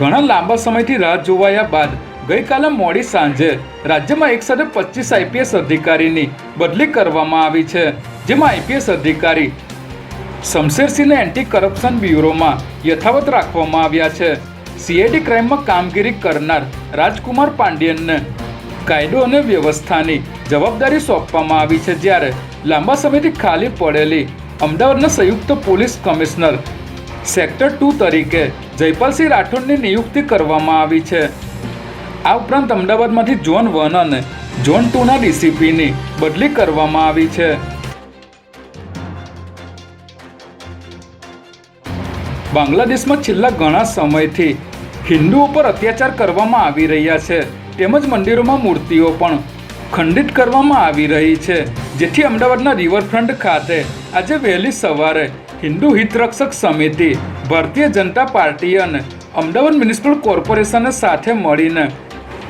લાંબા સમયથી રાહ જોવાયા બાદ ગઈકાલે મોડી સાંજે રાજ્યમાં એકસાથે પચીસ આઈપીએસ અધિકારીની બદલી કરવામાં આવી છે, જેમાં આઈપીએસ અધિકારી શમશેરસિંહને એન્ટી કરપ્શન બ્યુરોમાં યથાવત રાખવામાં આવ્યા છે. સીઆઈડી ક્રાઇમમાં કામગીરી કરનાર રાજકુમાર પાંડ્યનને કાયદો અને વ્યવસ્થાની જવાબદારી સોંપવામાં આવી છે, જ્યારે લાંબા સમયથી ખાલી પડેલી અમદાવાદના સંયુક્ત પોલીસ કમિશનર સેક્ટર ટુ તરીકે જયપાલસિંહ રાઠોડની નિયુક્તિ કરવામાં આવી છે. આ ઉપરાંત અમદાવાદમાંથી ઝોન વન અને ઝોન ટુના ડીસીપીની બદલી કરવામાં આવી છે. બાંગ્લાદેશમાં છેલ્લા ઘણા સમયથી હિન્દુઓ પર અત્યાચાર કરવામાં આવી રહ્યા છે. તેમજ મંદિરોમાં મૂર્તિઓ પણ ખંડિત કરવામાં આવી રહી છે. જેથી અમદાવાદના રિવરફ્રન્ટ ખાતે આજે વહેલી સવારે હિન્દુ હિતરક્ષક સમિતિ, ભારતીય જનતા પાર્ટી અને અમદાવાદ મ્યુનિસિપલ કોર્પોરેશન સાથે મળીને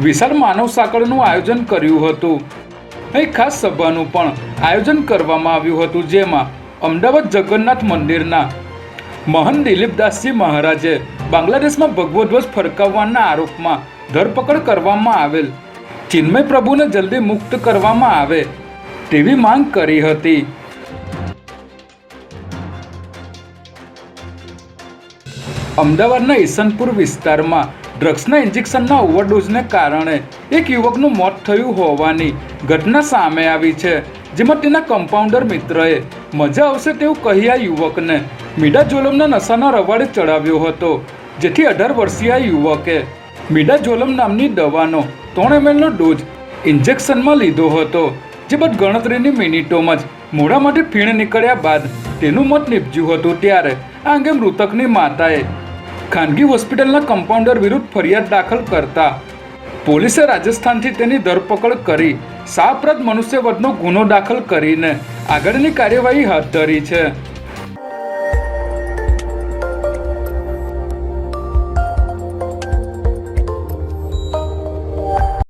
વિશાળ માનવ સાંકળનું આયોજન કર્યું હતું. અહીં ખાસ સભાનું પણ આયોજન કરવામાં આવ્યું હતું, જેમાં અમદાવાદ જગન્નાથ મંદિરના મહંત દિલીપદાસજી મહારાજે બાંગ્લાદેશમાં ભગવો ધ્વજ ફરકાવવાના આરોપમાં ધરપકડ કરવામાં આવેલ. ચિન્મય પ્રભુને જલ્દી મુક્ત કરવામાં આવે તેવી માંગ કરી હતી. અમદાવાદના ઈસનપુર વિસ્તારમાં ડ્રગ્સના ઇન્જેક્શનના ઓવરડોઝને કારણે એક યુવકનું મોત થયું હોવાની ઘટના સામે આવી છે, જેમાં તેના કમ્પાઉન્ડર મિત્રએ મજા આવશે તેવું કહી આ યુવકને મીડાજોલમના નશાના રવાડે ચડાવ્યો હતો, જેથી અઢાર વર્ષીય આ યુવકે મીડાજોલમ નામની દવાનો ત્રણ એમએલનો ડોઝ ઇન્જેક્શનમાં લીધો હતો, જે બાદ ગણતરીની મિનિટોમાં જ મોઢામાંથી ફીણ નીકળ્યા બાદ તેનું મત નીપજ્યું હતું ત્યારે, આ અંગે મૃતકની માતાએ ખાનગી હોસ્પિટલના કમ્પાઉન્ડર વિરુદ્ધ ફરિયાદ દાખલ કરતા પોલીસે રાજસ્થાનથી તેની ધરપકડ કરી સાપ્રત મનુષ્યવધનો ગુનો દાખલ કરીને આગળની કાર્યવાહી હાથ ધરી છે.